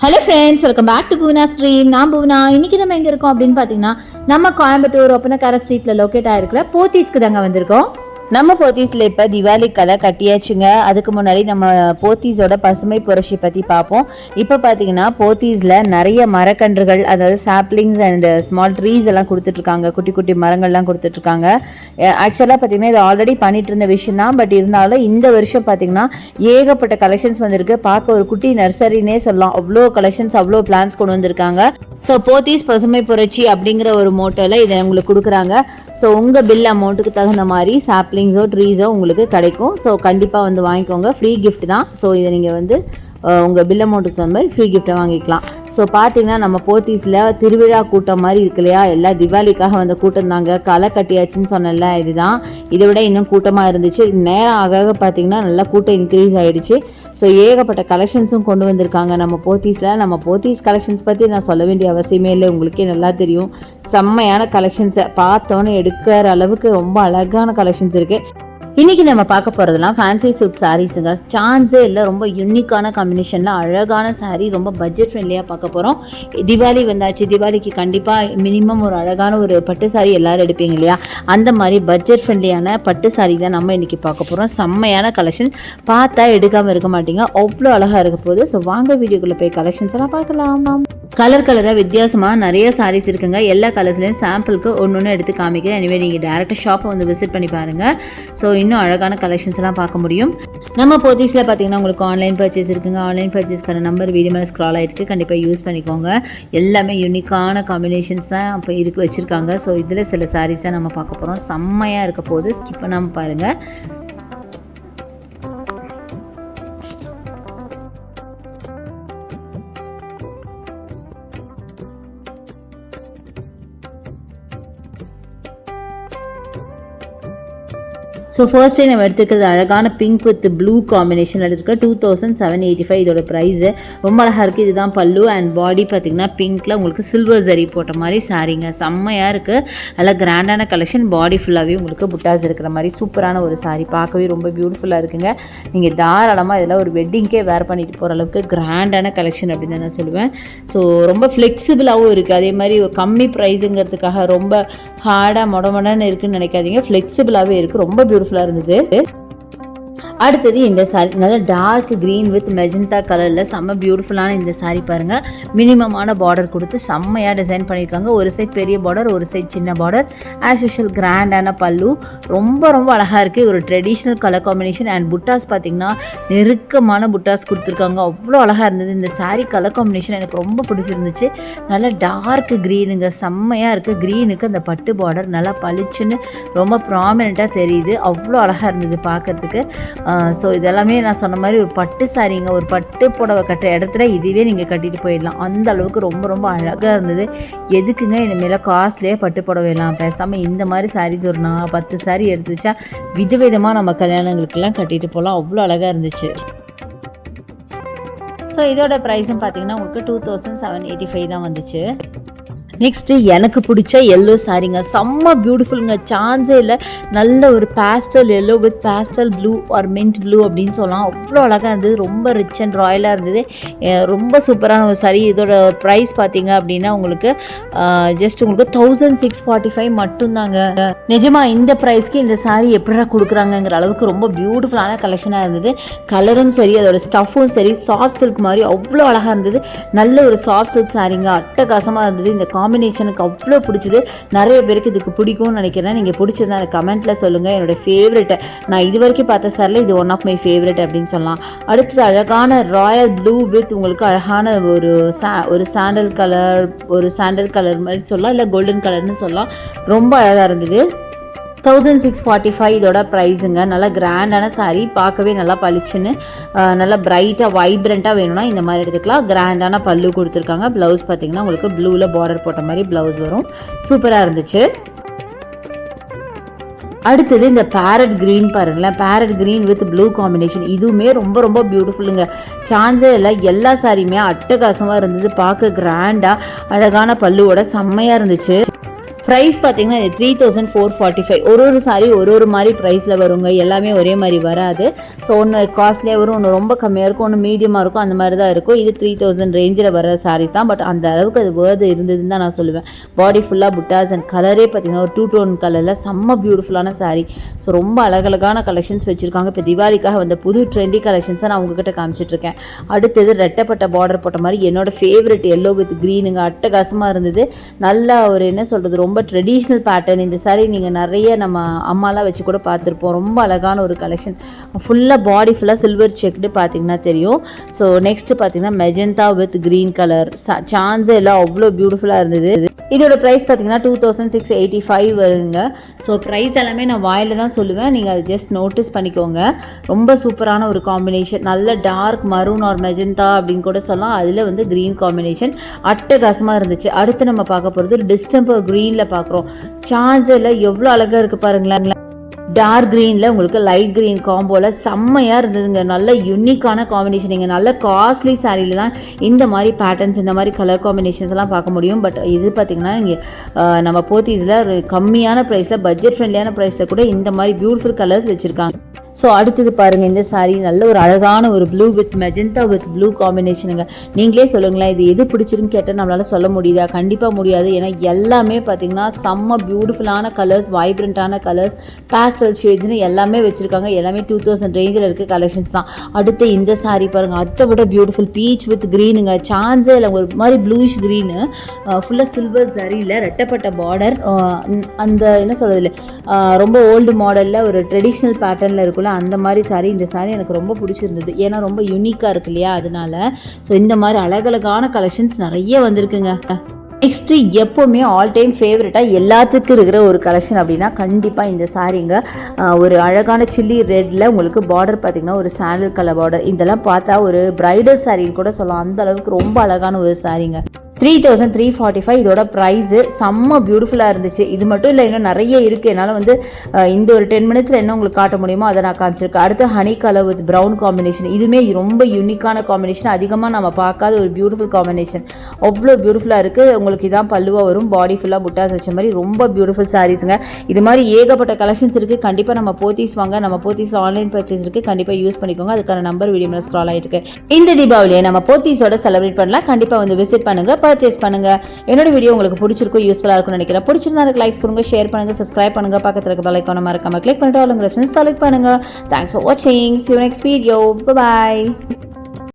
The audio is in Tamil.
Hello friends welcome back to Poona stream நான் பூனா இன்றைக்கி நம்ம எங்கே இருக்கோம் அப்படின்னு பார்த்தீங்கன்னா நம்ம கோயம்புத்தூர் ஒப்பனக்கார ஸ்ட்ரீட்டில் லொக்கேட் ஆகிருக்கிற போத்தீஸ்க்கு தாங்க வந்திருக்கோம். நம்ம போத்தீஸில் இப்போ திவாலி கலை கட்டியாச்சுங்க. அதுக்கு முன்னாடி நம்ம போத்தீஸோட பசுமை புரட்சி பற்றி பார்ப்போம் இப்போ பார்த்தீங்கன்னா போத்தீஸில் நிறைய மரக்கன்றுகள் அதாவது சாப்ளிங்ஸ் அண்ட் ஸ்மால் ட்ரீஸ் எல்லாம் கொடுத்துட்ருக்காங்க. குட்டி குட்டி மரங்கள்லாம் கொடுத்துட்ருக்காங்க. ஆக்சுவலாக பார்த்தீங்கன்னா இது ஆல்ரெடி பண்ணிட்டு இருந்த விஷயம் தான். பட் இருந்தாலும் இந்த வருஷம் பார்த்தீங்கன்னா ஏகப்பட்ட கலெக்ஷன்ஸ் வந்திருக்கு. பார்க்க ஒரு குட்டி நர்சரினே சொல்லலாம். அவ்வளோ கலெக்ஷன்ஸ் அவ்வளோ பிளான்ஸ் கொண்டு வந்திருக்காங்க. ஸோ போத்தீஸ் பசுமை புரட்சி அப்படிங்கிற ஒரு மோட்டோவில் இதை உங்களுக்கு கொடுக்குறாங்க. ஸோ உங்கள் பில் அமௌண்ட்டுக்கு தகுந்த மாதிரி சாப்ளிங்ஸோ ட்ரீஸோ உங்களுக்கு கிடைக்கும். ஸோ கண்டிப்பாக வந்து வாங்கிக்கோங்க. ஃப்ரீ கிஃப்ட் தான். ஸோ இதை நீங்கள் வந்து உங்கள் பில் அமௌண்ட்டுக்கு தகுந்த மாதிரி ஃப்ரீ கிஃப்ட்டை வாங்கிக்கலாம். ஸோ பார்த்தீங்கன்னா நம்ம போத்தீஸில் திருவிழா கூட்டம் மாதிரி இருக்கு இல்லையா? எல்லாம் திவாலிக்காக வந்த கூட்டம் தாங்க. களை கட்டியாச்சுன்னு சொன்னல இதுதான். இதை விட இன்னும் கூட்டமாக இருந்துச்சு. நேரம் ஆக ஆக பார்த்தீங்கன்னா நல்லா கூட்டம் இன்க்ரீஸ் ஆகிடுச்சு ஸோ ஏகப்பட்ட கலெக்ஷன்ஸும் கொண்டு வந்திருக்காங்க நம்ம போத்தீஸில். நம்ம போத்தீஸ் கலெக்ஷன்ஸ் பற்றி நான் சொல்ல வேண்டிய அவசியமே இல்லை. உங்களுக்கே நல்லா தெரியும். செம்மையான கலெக்ஷன்ஸை பார்த்தோன்னு எடுக்கிற அளவுக்கு ரொம்ப அழகான கலெக்ஷன்ஸ் இருக்குது இன்னைக்கு நம்ம பார்க்க போகிறதுலாம் ஃபேன்சி சூட் சாரீஸுங்க சான்ஸே இல்லை. ரொம்ப யூனிக்கான காம்பினேஷனில் அழகான சாரீ ரொம்ப பட்ஜெட் ஃப்ரெண்ட்லியாக பார்க்க போகிறோம் திவாலி வந்தாச்சு. திவாலிக்கு கண்டிப்பாக மினிமம் ஒரு அழகான ஒரு பட்டு சாரீ எல்லாரும் எடுப்பீங்க இல்லையா? அந்த மாதிரி பட்ஜெட் ஃப்ரெண்ட்லியான பட்டு சாரீ தான் நம்ம இன்றைக்கி பார்க்க போகிறோம் செம்மையான கலெக்ஷன் பார்த்தா எடுக்காமல் இருக்க மாட்டீங்க. அவ்வளோ அழகாக இருக்க போகுது. ஸோ வாங்க வீடியோக்குள்ளே போய் கலெக்ஷன்ஸ் எல்லாம் பார்க்கலாம். கலர் கலராக வித்தியாசமாக நிறைய சாரீஸ் இருக்குங்க. எல்லா கலர்ஸ்லையும் சாம்பிளுக்கு ஒன்று ஒன்று எடுத்து காமிக்கிறேன். எனவே நீங்கள் டேரெக்டாக ஷாப்பை வந்து விசிட் பண்ணி பாருங்கள் ஸோ இன்னும் அழகான கலெக்ஷன்ஸ் எல்லாம் பார்க்க முடியும். நம்ம போத்தீஸில் பார்த்தீங்கன்னா உங்களுக்கு ஆன்லைன் பர்ச்சேஸ் இருக்குங்க. ஆன்லைன் பர்ச்சேஸ்க்கான நம்பர் வீடியோ மேலே ஸ்க்ரால் ஆகிருக்கு கண்டிப்பாக யூஸ் பண்ணிக்கோங்க. எல்லாமே யூனிக்கான காம்பினேஷன்ஸ் தான் இப்போ இருக்கு வச்சுருக்காங்க. ஸோ இதில் சில சாரீஸ் தான் நம்ம பார்க்க போகிறோம் செம்மையாக இருக்க போது ஸ்கிப் பண்ணாமல் பாருங்கள் ஸோ ஃபர்ஸ்ட் டே நம்ம எடுத்துக்கிறது அழகான பிங்க் வித் ப்ளூ காம்பினேஷன் எடுத்துக்க two thousand seven eighty five இதோட ப்ரைஸு ரொம்ப அழகாக இருக்குது இதுதான் பல்லு அண்ட் பாடி பார்த்தீங்கன்னா பிங்க்கில் உங்களுக்கு சில்வர் ஜரி போட்ட மாதிரி சாரீங்க செம்மையாக இருக்குது நல்லா கிராண்டான கலெக்ஷன் பாடி ஃபுல்லாகவே உங்களுக்கு புட்டாஸ் இருக்கிற மாதிரி சூப்பரான ஒரு சாரீ பார்க்கவே ரொம்ப பியூட்டிஃபுல்லாக இருக்குங்க. நீங்கள் தாராளமாக இதில் ஒரு வெட்டிங்க்கே வேர் பண்ணிட்டு போகிற அளவுக்கு கிராண்டான கலெக்ஷன் அப்படின்னு தான் நான் சொல்லுவேன். ஸோ ரொம்ப ஃப்ளெக்சிபிளாகவும் இருக்குது அதே மாதிரி கம்மி ப்ரைஸுங்கிறதுக்காக ரொம்ப ஹார்டாக மொட மொடன்னு இருக்குன்னு நினைக்காதீங்க. ஃப்ளெக்சிபிளாகவே இருக்குது ரொம்ப பியூட்டிஃபுல்லாக இருந்தது அடுத்தது இந்த சாரி நல்ல டார்க் க்ரீன் வித் மெஜந்தா கலரில் செம்ம பியூட்டிஃபுல்லான இந்த சாரி பாருங்கள் மினிமமான பார்டர் கொடுத்து செம்மையாக டிசைன் பண்ணியிருக்காங்க. ஒரு சைட் பெரிய பார்டர் ஒரு சைட் சின்ன பார்டர் ஆஸ் யூஷுவல் கிராண்டான பல்லு. ரொம்ப ரொம்ப அழகாக இருக்குது ஒரு ட்ரெடிஷ்னல் கலர் காம்பினேஷன் அண்ட் புட்டாஸ் பார்த்திங்கன்னா நெருக்கமான புட்டாஸ் கொடுத்துருக்காங்க. அவ்வளோ அழகாக இருந்தது. இந்த சாரி கலர் காம்பினேஷன் எனக்கு ரொம்ப பிடிச்சிருந்துச்சு. நல்ல டார்க் க்ரீனுங்க செம்மையாக இருக்குது க்ரீனுக்கு அந்த பட்டு பார்டர் நல்லா பளிச்சுன்னு ரொம்ப ப்ராமினெண்ட்டாக தெரியுது. அவ்வளோ அழகாக இருந்தது பார்க்கறதுக்கு ஸோ இதெல்லாமே நான் சொன்ன மாதிரி ஒரு பட்டு சாரீங்க ஒரு பட்டு புடவை கட்டுற இடத்துல இதுவே நீங்கள் கட்டிட்டு போயிடலாம். அந்த அளவுக்கு ரொம்ப ரொம்ப அழகாக இருந்தது. எதுக்குங்க இனிமேல் காஸ்ட்லியே பட்டு புடவையெல்லாம் பேசாமல் இந்த மாதிரி சாரீஸ் ஒரு நான் பத்து சாரீ எடுத்து வச்சா விதவிதமாக நம்ம கல்யாணங்களுக்கெல்லாம் கட்டிட்டு போகலாம் அவ்வளோ அழகாக இருந்துச்சு. ஸோ இதோட ப்ரைஸும் பார்த்தீங்கன்னா உங்களுக்கு two thousand seven eighty five தான் வந்துச்சு. நெக்ஸ்ட்டு எனக்கு பிடிச்ச எல்லோ சாரீங்க செம்ம பியூட்டிஃபுல்லுங்க சான்ஸே இல்லை. நல்ல ஒரு pastel yellow with pastel blue or mint blue அப்படின்னு சொல்லலாம். அவ்வளோ அழகாக இருந்தது. ரொம்ப ரிச் அண்ட் ராயலாக இருந்தது. ரொம்ப சூப்பரான ஒரு சாரீ இதோட ப்ரைஸ் பார்த்தீங்க அப்படின்னா உங்களுக்கு ஜஸ்ட் உங்களுக்கு தௌசண்ட் சிக்ஸ் ஃபார்ட்டி ஃபைவ் மட்டும்தாங்க. நிஜமாக இந்த ப்ரைஸ்க்கு இந்த சாரீ எப்படிடா கொடுக்குறாங்கங்கிற அளவுக்கு ரொம்ப பியூட்டிஃபுல்லான கலெக்ஷனாக இருந்தது. கலரும் சரி அதோட ஸ்டஃப்பும் சரி சாஃப்ட் சில்க் மாதிரி அவ்வளோ அழகாக இருந்தது. நல்ல ஒரு சாஃப்ட் சில்க் சாரீங்க அட்டகாசமாக இருந்தது. இந்த காம்பினேஷனுக்கு அவ்வளோ பிடிச்சது. நிறைய பேருக்கு இதுக்கு பிடிக்கும்னு நினைக்கிறேன். நீங்கள் பிடிச்சதா எனக்கு கமெண்ட்டில் சொல்லுங்கள் என்னோட ஃபேவரெட்டை நான் இது வரைக்கும் பார்த்த சாரில் இது ஒன் ஆஃப் மை ஃபேவரெட் அப்படின்னு சொல்லலாம். அடுத்தது அழகான ராயல் ப்ளூ வித் உங்களுக்கு அழகான ஒரு சா ஒரு சாண்டல் கலர் ஒரு சாண்டல் கலர் மாதிரி சொல்லலாம். இல்லை கோல்டன் கலர்னு சொல்லலாம். ரொம்ப அழகாக இருந்தது. தௌசண்ட் சிக்ஸ் ஃபார்ட்டி ஃபைவ் இதோட ப்ரைஸுங்க நல்லா கிராண்டான சாரீ பார்க்கவே நல்லா பளிச்சுன்னு நல்லா பிரைட்டாக வைப்ரண்ட்டாக வேணும்னா இந்த மாதிரி எடுத்துக்கலாம். கிராண்டான பல்லு கொடுத்துருக்காங்க. ப்ளவுஸ் பார்த்தீங்கன்னா உங்களுக்கு ப்ளூவில் பார்டர் போட்ட மாதிரி ப்ளவுஸ் வரும். சூப்பராக இருந்துச்சு. அடுத்தது இந்த பேரட் க்ரீன் பாருங்களேன். Parrot green with blue combination இதுவுமே ரொம்ப ரொம்ப பியூட்டிஃபுல்லுங்க சான்ஸே இல்லை. எல்லா சாரியுமே அட்டகாசமாக இருந்தது. பார்க்க கிராண்டாக அழகான பல்லுவோட செம்மையாக இருந்துச்சு. ப்ரைஸ் பார்த்தீங்கன்னா இது three thousand four forty five ஒரு ஒரு சாரி ஒரு ஒரு மாதிரி ப்ரைஸில் வருங்க. எல்லாமே ஒரே மாதிரி வராது. ஸோ ஒன்று காஸ்ட்லியாக வரும் ஒன்று ரொம்ப கம்மியாக இருக்கும் ஒன்று மீடியமாக இருக்கும் அந்த மாதிரி தான் இருக்கும். இது த்ரீ தௌசண்ட் ரேஞ்சில் வர சாரீஸ் தான். பட் அந்த அளவுக்கு அது வேர்து இருந்ததுன்னு தான் நான் சொல்லுவேன். பாடி ஃபுல்லாக புட்டாஸ் அண்ட் கலரே பார்த்தீங்கன்னா ஒரு டூ டோன் கலரில் செம்ம பியூட்டிஃபுல்லான சாரீ ஸோ ரொம்ப அழகழகான கலெக்ஷன்ஸ் வச்சுருக்காங்க. இப்போ திவாலிக்காக வந்த புது ட்ரெண்டி கலெக்ஷன்ஸை நான் உங்ககிட்ட காமிச்சிட்ருக்கேன் அடுத்தது ரெட்டப்பட்ட பார்டர் போட்ட மாதிரி என்னோட ஃபேவரட் எல்லோ வித் க்ரீனுங்க அட்டகாசமாக இருந்தது. நல்லா ஒரு என்ன சொல்கிறது ரொம்ப ரொம்ப ட்ரெடிஷ்னல் பேட்டர்ன் இந்த சாரி நீங்கள் நிறைய நம்ம அம்மாலாம் வச்சு கூட பார்த்துருப்போம். ரொம்ப அழகான ஒரு கலெக்ஷன் ஃபுல்லாக பாடி ஃபுல்லாக சில்வர் செக்டு பார்த்தீங்கன்னா தெரியும். ஸோ நெக்ஸ்ட் பார்த்தீங்கன்னா மெஜந்தா வித் க்ரீன் கலர் சான்ஸே எல்லாம் அவ்வளோ பியூட்டிஃபுல்லாக இருந்தது. இதோட ப்ரைஸ் பார்த்தீங்கன்னா two thousand six eighty five வருங்க. ஸோ ப்ரைஸ் எல்லாமே நான் வாயில் தான் சொல்லுவேன். நீங்கள் அதை ஜஸ்ட் நோட்டீஸ் பண்ணிக்கோங்க. ரொம்ப சூப்பரான ஒரு காம்பினேஷன் நல்ல டார்க் மரூன் ஆர் மெஜந்தா அப்படின்னு கூட சொல்லலாம். அதில் வந்து க்ரீன் காம்பினேஷன் அட்டகாசமாக இருந்துச்சு. அடுத்து நம்ம பார்க்க போகிறது டிஸ்டம்பர் க்ரீனில் பார்க்குறோம். சார்ஜரில் எவ்வளோ அழகாக இருக்குது பாருங்களேன். டார்க் க்ரீனில் உங்களுக்கு லைட் க்ரீன் காம்போவில் செம்மையாக இருந்ததுங்க. நல்ல யூனிக்கான காம்பினேஷன் இங்கே நல்ல காஸ்ட்லி சாரியில் தான் இந்த மாதிரி பேட்டர்ன்ஸ் இந்த மாதிரி கலர் காம்பினேஷன்ஸ் எல்லாம் பார்க்க முடியும். பட் இது பார்த்திங்கன்னா இங்கே நம்ம போத்தீஸில் கம்மியான ப்ரைஸில் பட்ஜெட் ஃப்ரெண்ட்லியான ப்ரைஸில் கூட இந்த மாதிரி பியூட்டிஃபுல் கலர்ஸ் வச்சுருக்காங்க. ஸோ அடுத்தது பாருங்கள் இந்த saree நல்ல ஒரு அழகான ஒரு blue with magenta with blue காம்பினேஷனுங்க நீங்களே சொல்லுங்களேன் இது எது பிடிச்சிருன்னு கேட்டால் நம்மளால் சொல்ல முடியுதா? கண்டிப்பாக முடியாது. ஏன்னா எல்லாமே பார்த்தீங்கன்னா செம்ம பியூட்டிஃபுல்லான கலர்ஸ் வைப்ரண்ட்டான கலர்ஸ் பேஸ்ட் பேஸ்டல் ஷேட்ஸ்னு எல்லாமே வச்சுருக்காங்க. எல்லாமே டூ தௌசண்ட் ரேஞ்சில் இருக்க கலெக்ஷன்ஸ் தான். அடுத்து இந்த சாரீ பாருங்கள் அதை விட பியூட்டிஃபுல் பீச் வித் க்ரீனுங்க சான்ஸே இல்லை ஒரு மாதிரி ப்ளூஷ் க்ரீனு ஃபுல்லாக சில்வர் சரியில் ரெட்டப்பட்ட பார்டர் அந்த என்ன சொல்கிறது ரொம்ப ஓல்டு மாடலில் ஒரு ட்ரெடிஷ்னல் பேட்டர்னில் இருக்குல்ல அந்த மாதிரி saree. இந்த சாரீ எனக்கு ரொம்ப பிடிச்சிருந்தது. ஏன்னா ரொம்ப யூனிக்காக இருக்கு இல்லையா? அதனால. ஸோ இந்த மாதிரி அழகழகான கலெக்ஷன்ஸ் நிறைய வந்திருக்குங்க. நெக்ஸ்ட்டு எப்போவுமே ஆல் டைம் ஃபேவரட்டாக எல்லாத்துக்கும் இருக்கிற ஒரு கலெக்ஷன் அப்படின்னா கண்டிப்பாக இந்த சாரீங்க ஒரு அழகான சில்லி ரெட்டில் உங்களுக்கு பார்டர் பார்த்தீங்கன்னா ஒரு சாண்டல் கலர் பார்டர் இதெல்லாம் பார்த்தா ஒரு ப்ரைடல் சாரின்னு கூட சொல்லலாம். அந்த அளவுக்கு ரொம்ப அழகான ஒரு சாரீங்க three thousand three forty five இதோட ப்ரைஸு செம்ம பியூட்டிஃபுல்லாக இருந்துச்சு. இது மட்டும் இல்லை இன்னும் நிறைய இருக்குது என்னால் வந்து இந்த ஒரு டென் மினிட்ஸில் என்ன உங்களுக்கு காட்ட முடியுமோ அதை நான் காமிச்சிருக்கேன். அடுத்து honey colour with brown combination இதுவுமே ரொம்ப யூனிக்கான காம்பினேஷன் அதிகமாக நம்ம பார்க்காத ஒரு பியூட்டிஃபுல் காம்பினேஷன் அவ்வளோ பியூட்டிஃபுல்லாக இருக்குது உங்களுக்கு இதான் பல்லுவாக வரும். பாடி ஃபுல்லாக புட்டாஸ் வச்ச மாதிரி ரொம்ப பியூட்டிஃபுல் சாரீஸுங்க இது மாதிரி ஏகப்பட்ட கலெக்ஷன்ஸ் இருக்குது கண்டிப்பாக நம்ம போத்தீஸ் வாங்க. நம்ம போத்தீஸ் ஆன்லைன் பர்ச்சேஸ் இருக்குது கண்டிப்பாக யூஸ் பண்ணிக்கோங்க. அதுக்கான நம்பர் வீடியோ ஸ்க்ரால் ஆகிருக்கு இந்த தீபாவளியை நம்ம போத்தீஸோட செலிப்ரேட் பண்ணலாம். கண்டிப்பாக வந்து விசிட் பண்ணுங்கள் பர்ச்சேஸ் பண்ணுங்க. என்னோட வீடியோ உங்களுக்கு பிடிச்சிருக்கும் யூஸ்ஃபுல்லாக இருக்கும்னு நினைக்கிறேன். பிடிச்சிருந்தா எனக்கு லைக்ஸ் கொடுங்க ஷேர் பண்ணுங்க சப்ஸ்கிரைப் பண்ணுங்கள் பக்கத்தில் இருக்க பெல் ஐக்கான மறக்காம கிளிக் பண்ணிட்டு ஆளுங்க செலக்ட் பண்ணுங்க. தேங்க்ஸ் ஃபார் வாட்சிங் சி நெக்ஸ்ட் வீடியோ பாய்